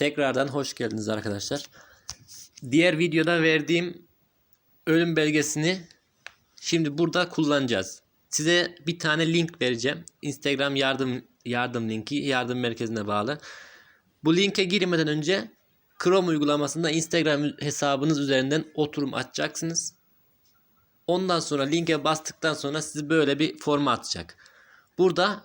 Tekrardan hoş geldiniz arkadaşlar. Diğer videoda verdiğim ölüm belgesini şimdi burada kullanacağız. Size bir tane link vereceğim. Instagram yardım yardım linki yardım merkezine bağlı. Bu linke girmeden önce Chrome uygulamasında Instagram hesabınız üzerinden oturum açacaksınız. Ondan sonra linke bastıktan sonra sizi böyle bir forma atacak. Burada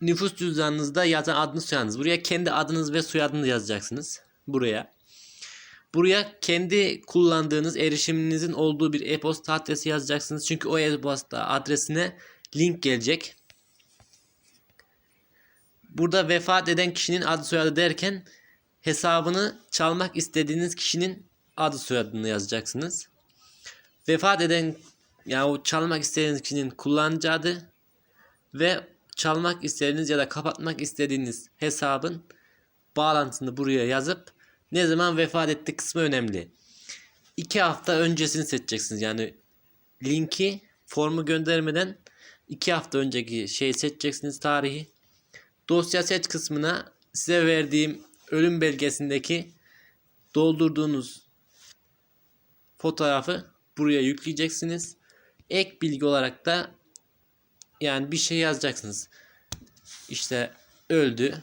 nüfus cüzdanınızda yazan adınız soyadınız. Buraya kendi adınız ve soyadınızı yazacaksınız. Buraya. Buraya kendi kullandığınız erişiminizin olduğu bir e-posta adresi yazacaksınız. Çünkü o e-posta adresine link gelecek. Burada vefat eden kişinin adı soyadı derken hesabını çalmak istediğiniz kişinin adı soyadını yazacaksınız. Vefat eden yani o çalmak istediğiniz kişinin kullanıcı adı ve çalmak istediğiniz ya da kapatmak istediğiniz hesabın bağlantısını buraya yazıp ne zaman vefat etti kısmı önemli. 2 hafta öncesini seçeceksiniz. Yani linki formu göndermeden 2 hafta önceki şeyi seçeceksiniz tarihi. Dosya seç kısmına size verdiğim ölüm belgesindeki doldurduğunuz fotoğrafı buraya yükleyeceksiniz. Ek bilgi olarak da yani bir şey yazacaksınız. İşte öldü.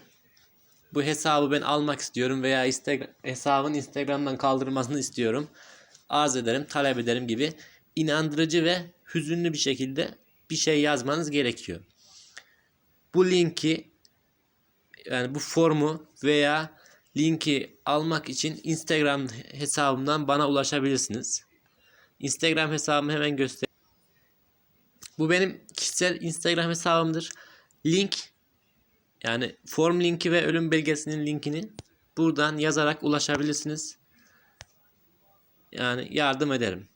Bu hesabı ben almak istiyorum veya Instagram, hesabın Instagram'dan kaldırılmasını istiyorum. Arz ederim, talep ederim gibi inandırıcı ve hüzünlü bir şekilde bir şey yazmanız gerekiyor. Bu linki yani bu formu veya linki almak için Instagram hesabımdan bana ulaşabilirsiniz. Instagram hesabımı hemen göster. Bu benim kişisel Instagram hesabımdır. Link yani form linki ve ölüm belgesinin linkini buradan yazarak ulaşabilirsiniz. Yani yardım ederim.